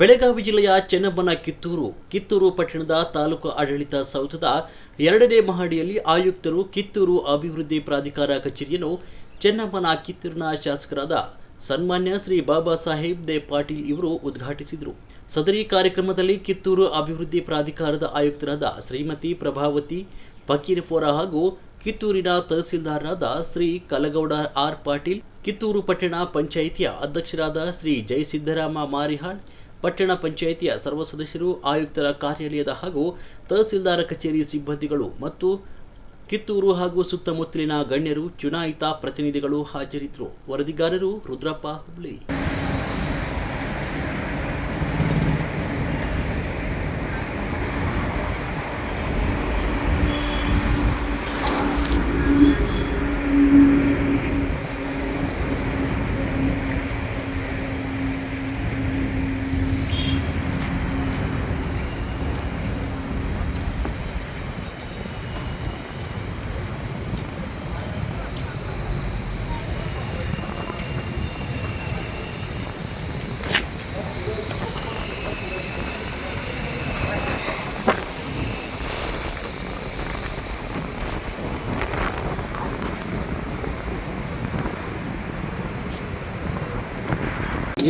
ಬೆಳಗಾವಿ ಜಿಲ್ಲೆಯ ಚೆನ್ನಮ್ಮನ ಕಿತ್ತೂರು ಕಿತ್ತೂರು ಪಟ್ಟಣದ ತಾಲೂಕು ಆಡಳಿತ ಸೌಧದ ಎರಡನೇ ಮಹಡಿಯಲ್ಲಿ ಆಯುಕ್ತರು ಕಿತ್ತೂರು ಅಭಿವೃದ್ಧಿ ಪ್ರಾಧಿಕಾರ ಕಚೇರಿಯನ್ನು ಚೆನ್ನಮ್ಮನ ಕಿತ್ತೂರಿನ ಶಾಸಕರಾದ ಸನ್ಮಾನ್ಯ ಶ್ರೀ ಬಾಬಾ ಸಾಹೇಬ್ ದೇ ಪಾಟೀಲ್ ಇವರು ಉದ್ಘಾಟಿಸಿದರು. ಸದರಿ ಕಾರ್ಯಕ್ರಮದಲ್ಲಿ ಕಿತ್ತೂರು ಅಭಿವೃದ್ಧಿ ಪ್ರಾಧಿಕಾರದ ಆಯುಕ್ತರಾದ ಶ್ರೀಮತಿ ಪ್ರಭಾವತಿ ಫಕೀರ್ಪೋರ ಹಾಗೂ ಕಿತ್ತೂರಿನ ತಹಸೀಲ್ದಾರರಾದ ಶ್ರೀ ಕಲಗೌಡ ಆರ್ ಪಾಟೀಲ್, ಕಿತ್ತೂರು ಪಟ್ಟಣ ಪಂಚಾಯಿತಿಯ ಅಧ್ಯಕ್ಷರಾದ ಶ್ರೀ ಜಯಸಿದ್ದರಾಮ ಮಾರಿಹಾಳ್ ಪಟ್ಟಣ ಪಂಚಾಯಿತಿಯ ಸರ್ವ ಸದಸ್ಯರು, ಆಯುಕ್ತರ ಕಾರ್ಯಾಲಯದ ಹಾಗೂ ತಹಸೀಲ್ದಾರ ಕಚೇರಿ ಸಿಬ್ಬಂದಿಗಳು ಮತ್ತು ಕಿತ್ತೂರು ಹಾಗೂ ಸುತ್ತಮುತ್ತಲಿನ ಗಣ್ಯರು ಚುನಾಯಿತ ಪ್ರತಿನಿಧಿಗಳು ಹಾಜರಿದ್ದರು. ವರದಿಗಾರರು ರುದ್ರಪ್ಪ ಹುಬ್ಳಿ.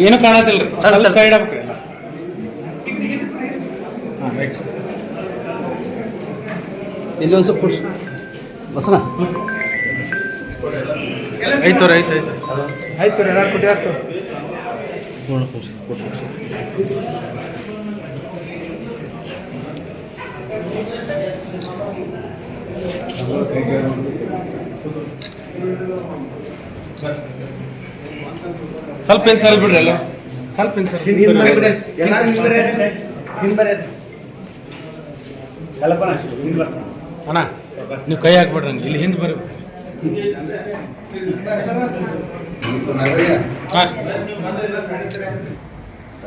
ಏನು ಕಾಣತಿಲ್ಲ ಸ್ವಲ್ಪ ಸೈಡ್ ಆಗ್ಬೇಕ್ರಿ ಎಲ್ಲ. ಹಾಂ ರೈಟ್ ಇಲ್ಲಿ ಒಂದು ಸ್ವಲ್ಪ ಬಸನ ಐತು ರೀ ಆಯ್ತು ಆಯ್ತು. ಆಯ್ತು ರೀ ಎರಡು ಕೊಟ್ಟಿ ಆಯ್ತು ಸ್ವಲ್ಪ ಏನು ಸರಿ ಬಿಡ್ರಿ ಅಲ್ಲ ಸ್ವಲ್ಪ ಅಣ್ಣ ನೀವು ಕೈ ಹಾಕ್ಬಿಡ್ರಿ ನಂಗೆ ಇಲ್ಲಿ ಹಿಂದೆ ಬರ್ಬೇಕು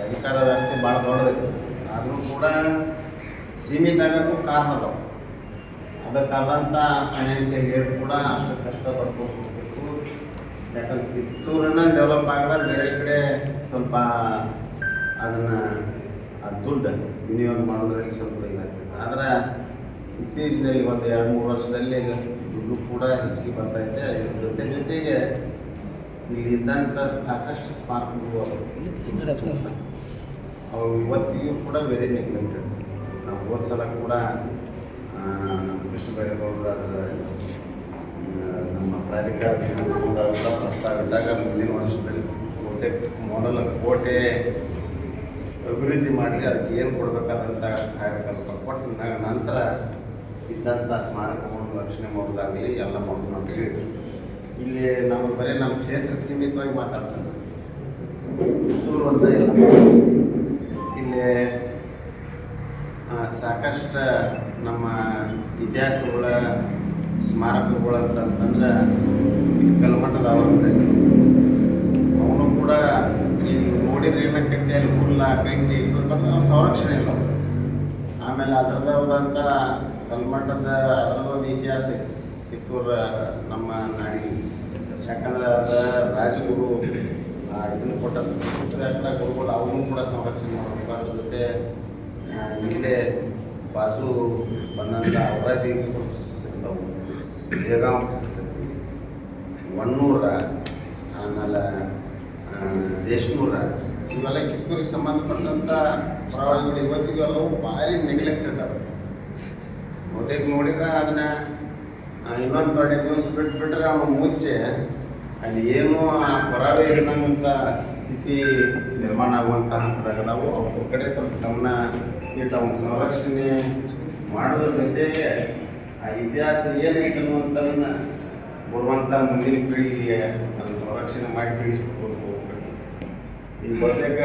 ಅಧಿಕಾರ ವ್ಯಾಪ್ತಿ ಭಾಳ ದೊಡ್ಡದೈತೆ. ಆದರೂ ಕೂಡ ಸೀಮಿತ ಆಗೋಕ್ಕೂ ಕಾರಣ ಅದಕ್ಕಾದಂಥ ಫೈನಾನ್ಸಿಯಲ್ ಏಡ್ ಕೂಡ ಅಷ್ಟು ಕಷ್ಟ ಪಡ್ಕೋಬೇಕು ಯಾಕಂದ್ರೆ ಕಿತ್ತೂರನ್ನ ಡೆವಲಪ್ ಆಗದಾಗ ಬೇರೆ ಕಡೆ ಸ್ವಲ್ಪ ಅದನ್ನು, ಆ ದುಡ್ಡು ವಿನಿಯೋಗ ಮಾಡೋದ್ರಲ್ಲಿ ಸ್ವಲ್ಪ ಇದಾಗ್ತದೆ. ಆದ್ರೆ ಇತ್ತೀಚಿನಲ್ಲಿ ಒಂದು ಎರಡು ಮೂರು ವರ್ಷದಲ್ಲಿ ದುಡ್ಡು ಕೂಡ ಹೆಚ್ಚಿಗೆ ಬರ್ತಾ ಇದೆ. ಇದ್ರ ಜೊತೆ ಜೊತೆಗೆ ಇಲ್ಲಿ ಇದ್ದಂಥ ಸಾಕಷ್ಟು ಸ್ಮಾರಕಗಳು. ಅವು ಇವತ್ತಿಗೂ ಕೂಡ ವೆರಿ ನೆಗ್ಲೆಕ್ಟೆಡ್ ನಾವು ಹೋದ ಸಲ ಕೂಡ ನಮ್ಮ ಕೃಷ್ಣ ಬೈರೇಗೌಡರು ಅದರ ನಮ್ಮ ಪ್ರಾಧಿಕಾರದಿಂದ ಪ್ರಸ್ತಾವ ಇದ್ದಾಗ ಮುಂದಿನ ವರ್ಷದಲ್ಲಿ ಬಹುತೇಕ ಮೊದಲ ಕೋಟೆ ಅಭಿವೃದ್ಧಿ ಮಾಡಿ ಅದಕ್ಕೆ ಏನು ಕೊಡಬೇಕಾದಂಥ ಕಾರ್ಯಕ್ರಮ ಕೊಟ್ಟು ನಂತರ ಇದ್ದಂಥ ಸ್ಮಾರಕವನ್ನು ರಕ್ಷಣೆ ಮಾಡೋದಾಗಲಿ ಎಲ್ಲ ಮಾಡೋದು ಅಂತ ಹೇಳಿ ಇಲ್ಲಿ ನಮ್ಮ ಬರೀ ನಮ್ಮ ಕ್ಷೇತ್ರಕ್ಕೆ ಸೀಮಿತವಾಗಿ ಮಾತಾಡ್ತಾರೆ. ದೂರ ಅಂತ ಇಲ್ಲ. ಇಲ್ಲಿ ಸಾಕಷ್ಟು ನಮ್ಮ ಇತಿಹಾಸಗಳ ಸ್ಮಾರಕಗಳು ಅಂತಂತಂದ್ರೆ ಕಲ್ಮಠದ ಅವರಂತ ಅವನು ಕೂಡ ನೋಡಿದ್ರೆ ಏನಾಗ್ತೈತೆ ಅಲ್ಲಿ ಹುಲ್ಲ ಇಟ್ಕೊಂಡು ಸಂರಕ್ಷಣೆ ಇಲ್ಲ ಆಮೇಲೆ ಆಮೇಲೆ ಅದರದಾದಂಥ ಕಲ್ಮಠದ ಒಂದು ಇತಿಹಾಸ ಐತಿ ಕಿತ್ತೂರು ನಮ್ಮ ನಾಡಿ ಯಾಕಂದ್ರೆ ಅದ ರಾಜಗುರು ಇದನ್ನು ಕೊಟ್ಟಂತ ಗುರುಗಳು ಅವನು ಕೂಡ ಸಂರಕ್ಷಣೆ ಮಾಡಬೇಕು. ಅದ್ರ ಜೊತೆ ಹಿಂದೆ ಬಾಜು ಬಂದಂಥ ಅವರ ಜಯಗಾಂವ್ ಸಿಗ್ತೈತಿ ಒನ್ನೂರ ಆಮೇಲೆ ದೇಶನೂರ ಇವೆಲ್ಲ ಕಿತ್ತೂರಿಗೆ ಸಂಬಂಧಪಟ್ಟಂಥ ಪುರಾವೆಗಳು ಇವತ್ತಿಗೂ ಅದು ಭಾರಿ ನೆಗ್ಲೆಕ್ಟೆಡ್ ಅದು ಬಹುತೇಕ ನೋಡಿದ್ರೆ ಅದನ್ನ ಇನ್ನೊಂದು ತೊಡೆ ದಿವಸ ಬಿಟ್ಬಿಟ್ರೆ ಅವನು ಮುಂಚೆ ಅಲ್ಲಿ ಏನು ಆ ಪುರಾವೆ ಇರೋಂಥ ಸ್ಥಿತಿ ನಿರ್ಮಾಣ ಆಗುವಂಥ ಹಂತದಾಗ ಅದಾವು. ಅವ್ರ ಕಡೆ ಸ್ವಲ್ಪ ಗಮನ ಇಟ್ಟು ಅವನ ಸಂರಕ್ಷಣೆ ಮಾಡೋದ್ರ ಜೊತೆಗೆ ಆ ಇತಿಹಾಸ ಏನೈತೆ ಅನ್ನುವಂಥದನ್ನ ಬರುವಂಥ ಮುಂದಿನ ಪೀಳಿಗೆಗೆ ಅದನ್ನು ಸಂರಕ್ಷಣೆ ಮಾಡಿ ತಿಳಿಸ್ಬಿಟ್ಟು ಹೋಗ್ಬೇಕು. ಈಗ ಬಹುತೇಕ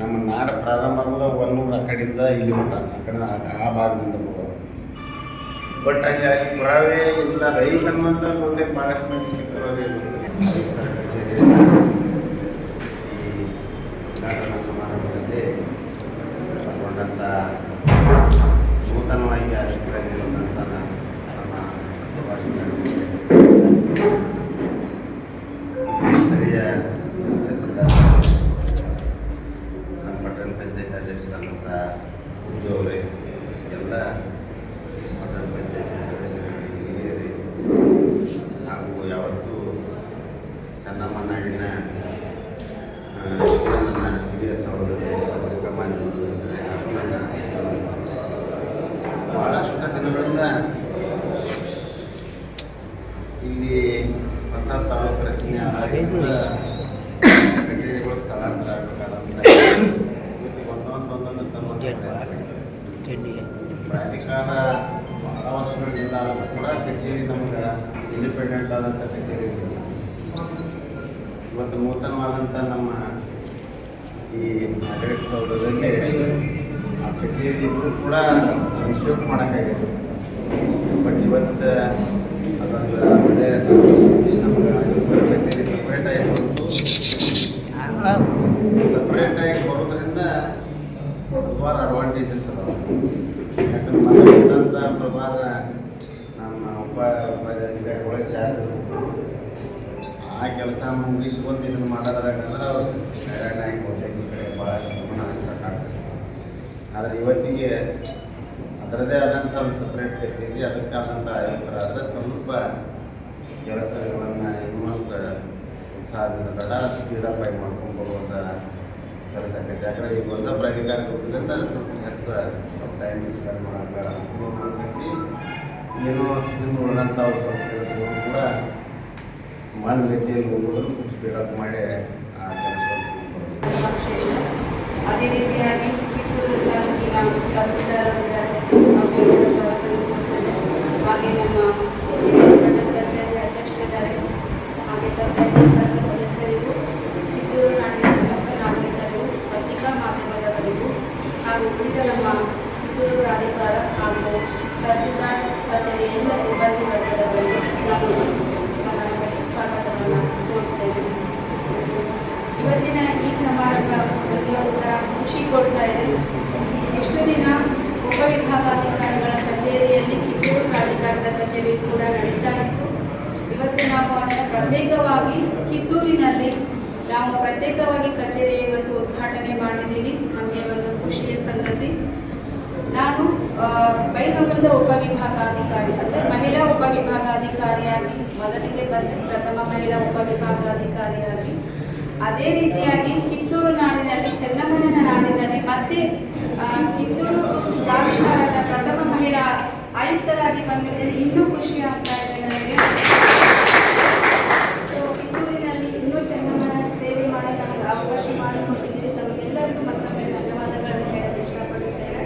ನಮ್ಮ ನಾಡ ಪ್ರಾರಂಭ ಆಗೋದು ಒಂದೂರು ಆ ಕಡೆಯಿಂದ ಇಲ್ಲಿ ಮಟ್ಟ ಆ ಕಡೆ ಆ- ಭಾಗದಿಂದ ಬರೋದು ಬಟ್ ಅಲ್ಲಿ ಅಲ್ಲಿ ಪುರಾವೆ ಇಲ್ಲ ರೈತ ಅನ್ನುವಂಥ ಒಂದೇ ಭಾಳಷ್ಟು ಮಂದಿ ಕಿತ್ತೂರಲ್ಲಿ ರೈತರ ಕಚೇರಿ ಈ ಉದ್ಘಾಟನಾ ಸಮಾರಂಭದಲ್ಲಿ ಪಾಲ್ಗೊಂಡಂಥ ನೂತನವಾಗಿ ಆಯ್ಕೆಯಾಗಿರುವಂಥ ನಮ್ಮ ಪ್ರಭಾಷ್ ಮೇಡಮ್ ಸ್ಥಳೀಯ ತಹಸೀಲ್ದಾರ್ ನಮ್ಮ ಪಟ್ಟಣ ಪಂಚಾಯತ್ ಅಧ್ಯಕ್ಷರಾದಂಥ ಸಿದ್ದು ಅವರೇ ಎಲ್ಲ ಪಟ್ಟಣ ಪಂಚಾಯತಿ ಸದಸ್ಯರಿಗೆ ಹಿರಿಯರೇ ಹಾಗೂ ಯಾವತ್ತೂ ಚನ್ನಮ್ಮನಾಡಿನ ಆ, ನನ್ನ ಹಿರಿಯ ಸಹೋದರಿ ಹಾಗೂ ನನ್ನ ಭಾಳಷ್ಟು ದಿನಗಳಿಂದ ಇಲ್ಲಿ ಹೊಸ ತಾಲೂಕು ರಚನೆ ಕಚೇರಿಗಳು ಸ್ಥಳಾಂತರ ಆಗಬೇಕಾದಂಥ ಒಂದೊಂದು ಒಂದೊಂದು ತರುವಂಥ ಪ್ರಾಧಿಕಾರ ಭಾಳ ವರ್ಷಗಳಿಂದ ಕೂಡ ಕಚೇರಿ ನಮ್ಗೆ ಇಂಡಿಪೆಂಡೆಂಟ್ ಆದಂಥ ಕಚೇರಿ. ಇವತ್ತು ನೂತನವಾದಂಥ ನಮ್ಮ ಈ ಆಡಳಿತ ಸೌಧದಲ್ಲಿ ಆ ಕಚೇರಿ ಇದ್ರೂ ಕೂಡ ಶಿಫ್ಟ್ ಮಾಡೋಕ್ಕಾಗಿತ್ತು ಬಟ್ ಇವತ್ತು ಅದೊಂದು ಒಳ್ಳೆಯ ಸುದ್ದಿ ನಮ್ಗೆ ಕಚೇರಿ ಸಪ್ರೇಟ್ ಆಗಿ ಬಂತು ಸಪ್ರೇಟ್ ಆಗಿ ಬರೋದ್ರಿಂದ ಹಲವಾರು ಅಡ್ವಾಂಟೇಜಸ್ ಅದಾವ. ಯಾಕಂದ್ರೆ ಮೊದಲಿದ್ದಂಥ ಪ್ರಭಾರ ನಮ್ಮ ಉಪ ಉಪಾಧ್ಯಾಯ ಚಾರ್ಜ್ ಆ ಕೆಲಸ ಮುಗಿಸ್ಕೊಂಡು ಇದನ್ನು ಮಾಡೋದ್ರಾಗಂದ್ರೆ ಅವ್ರು ಹೈರಾಣ ಆಗಿ ಹೋಗ್ತೈತೆ ಈ ಕಡೆ ಭಾಳಷ್ಟು ಗಮನ ಹರಿಸೋಕ್ಕಾಗ್ತದೆ ಆದರೆ ಇವತ್ತಿಗೆ ಅದರದೇ ಆದಂಥ ಒಂದು ಸಪ್ರೇಟ್ ಕಚೇರಿ ಅದಕ್ಕಾದಂಥ ಆಯುಕ್ತರಾದರೆ ಸ್ವಲ್ಪ ಕೆಲಸಗಳನ್ನು ಇನ್ನಷ್ಟು ಉತ್ಸಾಹದಿಂದ ತಡ ಸ್ಪೀಡಪ್ ಆಗಿ ಮಾಡ್ಕೊಂಡು ಬರುವಂಥ ಕೆಲಸ ಆಕೈತೆ ಯಾಕಂದರೆ ಈಗ ಒಂದೇ ಪ್ರಾಧಿಕಾರ ಕೊಟ್ಟಿದ್ರಿಂದ ಸ್ವಲ್ಪ ಹೆಚ್ಚು ಟೈಮ್ ಸ್ಪೆಂಡ್ ಮಾಡೋಕ್ಕೆ ಅನುಕೂಲ ಮಾಡ್ತೈತಿ ಏನೋ ಸ್ಕಿನ್ ಉಳಿದಂಥ ಸ್ವಲ್ಪ ಕೆಲಸಗಳು ಕೂಡ ಮಾನ್ ರೀತಿಯಲ್ಲಿ ಹೋಗೋದು ಸ್ಪೀಡಪ್ ಮಾಡಿ ಆ. ಅದೇ ರೀತಿಯಾಗಿ ಕಿತ್ತೂರು ತಾಲೂಕಿನ ತಹಸೀಲ್ದಾರರಿದ್ದಾರೆ ಅವರಿಗೆ ಸ್ವಾಗತ ನಮ್ಮ ಪಟ್ಟಣ ಪಂಚಾಯತಿ ಅಧ್ಯಕ್ಷರಿದ್ದಾರೆ ಹಾಗೆ ಪಂಚಾಯತಿ ಸರ್ವ ಸದಸ್ಯರಿಗೂ, ಕಿತ್ತೂರು ನಾಡಿನ ಮಾಧ್ಯಮದವರಿಗೂ, ಹಾಗೂ ಉಳಿದ ನಮ್ಮ ಕಿತ್ತೂರು ಪ್ರಾಧಿಕಾರ ಹಾಗೂ ತಹಸೀಲ್ದಾರ್ ಕಚೇರಿಯ ಎಲ್ಲ ಸಿಬ್ಬಂದಿ ವರ್ಗದವರಿಗೂ ನಾನು ಇವತ್ತಿನ ಈ ಸಮಾರಂಭ ಪ್ರತಿಯೊಬ್ಬರ ಖುಷಿ ಕೊಡ್ತಾ ಇದೆ. ಎಷ್ಟು ದಿನ ಉಪವಿಭಾಗಾಧಿಕಾರಿಗಳ ಕಚೇರಿಯಲ್ಲಿ ಕಿತ್ತೂರು ಪ್ರಾಧಿಕಾರದ ಕಚೇರಿ ಕೂಡ ನಡೀತಾ ಇತ್ತು. ಇವತ್ತು ನಾವು ಅದನ್ನು ಪ್ರತ್ಯೇಕವಾಗಿ ಕಿತ್ತೂರಿನಲ್ಲಿ ನಾವು ಪ್ರತ್ಯೇಕವಾಗಿ ಕಚೇರಿ ಇವತ್ತು ಉದ್ಘಾಟನೆ ಮಾಡಿದ್ದೀವಿ. ನಮಗೆ ಒಂದು ಖುಷಿಯ ಸಂಗತಿ. ನಾನು ಬೈಲಹೊಂಗಲದ ಉಪವಿಭಾಗಾಧಿಕಾರಿ ಅಂದರೆ ಮಹಿಳಾ ಉಪವಿಭಾಗಾಧಿಕಾರಿಯಾಗಿ ಮೊದಲಿಗೆ ಬಂದ ಪ್ರಥಮ ಮಹಿಳಾ ಉಪವಿಭಾಗಾಧಿಕಾರಿಯಾಗಿ ಅದೇ ರೀತಿಯಾಗಿ ಕಿತ್ತೂರು ನಾಡಿನಲ್ಲಿ ಚೆನ್ನಮ್ಮನ ನಾಡಿನಲ್ಲಿ ಮತ್ತೆ ಕಿತ್ತೂರು ಪ್ರಾಧಿಕಾರದ ಪ್ರಥಮ ಮಹಿಳಾ ಆಯುಕ್ತರಾಗಿ ಬಂದಿದ್ದೇನೆ. ಇನ್ನೂ ಖುಷಿ ಆಗ್ತಾ ಇದೆ ನನಗೆ ಸೊ ಕಿತ್ತೂರಿನಲ್ಲಿ ಇನ್ನೂ ಚೆನ್ನಮ್ಮನ ಸೇವೆ ಮಾಡಿ ನಮಗೆ ಅವಕಾಶ ಮಾಡಿಕೊಟ್ಟಿದ್ದೀರಿ ತಮಗೆಲ್ಲರಿಗೂ ಮತ್ತೊಮ್ಮೆ ಧನ್ಯವಾದಗಳನ್ನು ಹೇಳಲು ಇಷ್ಟಪಡುತ್ತೇನೆ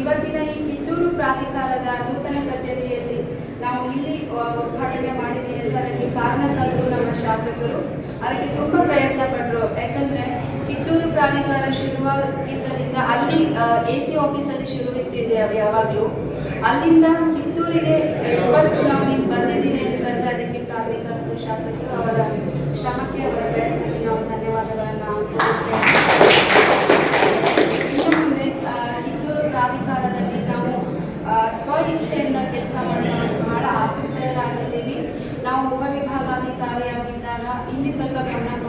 ಇವತ್ತಿನ ಈ ಕಿತ್ತೂರು ಪ್ರಾಧಿಕಾರದ ನೂತನ ಕಚೇರಿಯಲ್ಲಿ ನಾವು ಇಲ್ಲಿ ಆ, ಉದ್ಘಾಟನೆ ಮಾಡಿದ್ದೀವಿ ಅಂತ ಅದಕ್ಕೆ ಕಾರಣಕರ್ತರು ನಮ್ಮ ಶಾಸಕರು. ಅದಕ್ಕೆ ತುಂಬಾ ಪ್ರಯತ್ನ ಪಟ್ಟರು ಯಾಕಂದ್ರೆ ಕಿತ್ತೂರು ಪ್ರಾಧಿಕಾರ ಶುರುವಾಗಿದ್ದರಿಂದ ಅಲ್ಲಿ ಎ ಸಿ ಆಫೀಸಲ್ಲಿ ಶುರು ಇದೆ ಯಾವಾಗಲೂ. ಅಲ್ಲಿಂದ ಕಿತ್ತೂರಿಗೆ ಇವತ್ತು ನಾವು ಬಂದಿದ್ದೀನಿ ಅಂತಂದರೆ ಅದಕ್ಕೆ ಕಾರ್ಯಕರ್ತರು ಶಾಸಕರು ಅವರ ಶ್ರಮಕ್ಕೆ ಅವರ ಪ್ರಯತ್ನಕ್ಕೆ ನಾವು ಧನ್ಯವಾದಗಳನ್ನು ಕೊಡುತ್ತೇವೆ ಇನ್ನು ಮುಂದೆ ಆ, ಕಿತ್ತೂರು ಪ್ರಾಧಿಕಾರದಲ್ಲಿ ನಾವು ಆ, ಸ್ವ ಇಚ್ಛೆಯಿಂದ ಕೆಲಸ ಮಾಡಲು ನಾವು ಬಹಳ ಆಸಕ್ತರಾಗಿದ್ದೀವಿ ನಾವು ಉಪವಿಭಾಗಾಧಿಕಾರಿಯಾಗಿದ್ದಾಗ ಇಲ್ಲಿ